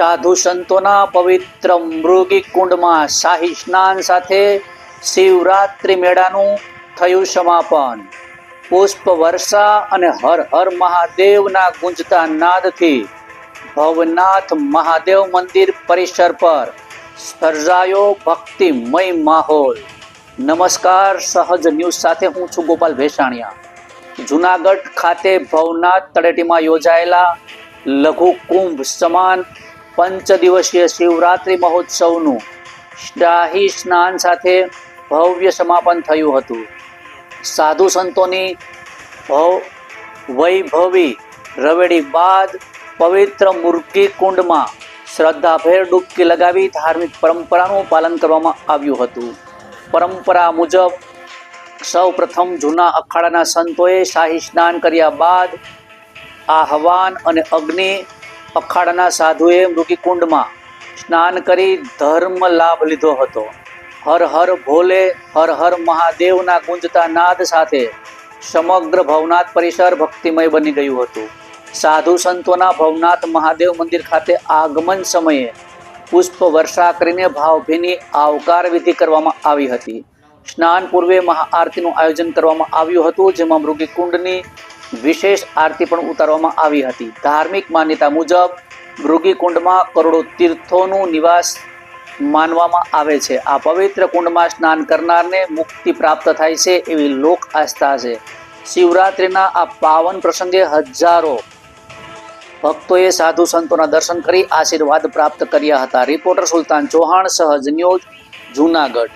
સાધુ સંતોના પવિત્ર મૃગી કુંડમાં શાહી સ્નાન સાથે શિવરાત્રિ મેળાનું થયું સમાપન. પુષ્પ વર્ષા અને હર હર મહાદેવના ગુંજતા નાદથી ભવનાથ મહાદેવ મંદિર પરિસર પર સર્જાયો ભક્તિમય માહોલ. નમસ્કાર, સહજ ન્યૂઝ સાથે હું છું ગોપાલ ભેસાણિયા. જુનાગઢ ખાતે ભવનાથ તળેટીમાં યોજાયેલા લઘુ કુંભ સમાન પંચ દિવસીય શિવરાત્રિ મહોત્સવનું શાહી સ્નાન સાથે ભવ્ય સમાપન થયું હતું. સાધુ સંતોની ભવ વૈભવી રવેડી બાદ પવિત્ર મુરકી કુંડમાં શ્રદ્ધાભેર ડૂબકી લગાવી ધાર્મિક પરંપરાનું પાલન કરવામાં આવ્યું હતું. પરંપરા મુજબ સૌ પ્રથમ જૂના અખાડાના સંતોએ શાહી સ્નાન કર્યા બાદ આહવાન અને અગ્નિ અખાડાના સાધુએ મૃગીકુંડમાં સ્નાન કરી ધર્મ લાભ લીધો હતો. હર હર ભોલે, હર હર મહાદેવના ગુંજતા નાદ સાથે સમગ્ર ભવનાથ પરિસર ભક્તિમય બની ગયું હતું. સાધુ સંતોના ભવનાથ મહાદેવ મંદિર ખાતે આગમન સમયે પુષ્પ વર્ષા કરીને ભાવભીની આવકાર વિધિ કરવામાં આવી હતી. સ્નાન પૂર્વે મહાઆરતીનું આયોજન કરવામાં આવ્યું હતું, જેમાં મૃગીકુંડની વિશેષ આરતી પણ ઉતારવામાં આવી હતી. ધાર્મિક માન્યતા મુજબ મૃગીકુંડમાં કરોડો તીર્થોનું નિવાસ માનવામાં આવે છે. આ પવિત્ર કુંડમાં સ્નાન કરનારને મુક્તિ પ્રાપ્ત થાય છે એવી લોક આસ્થા છે. શિવરાત્રિના આ પાવન પ્રસંગે હજારો ભક્તોએ સાધુ સંતોના દર્શન કરી આશીર્વાદ પ્રાપ્ત કર્યા હતા. રિપોર્ટર સુલતાન ચૌહાણ, સહજ ન્યૂઝ, જૂનાગઢ.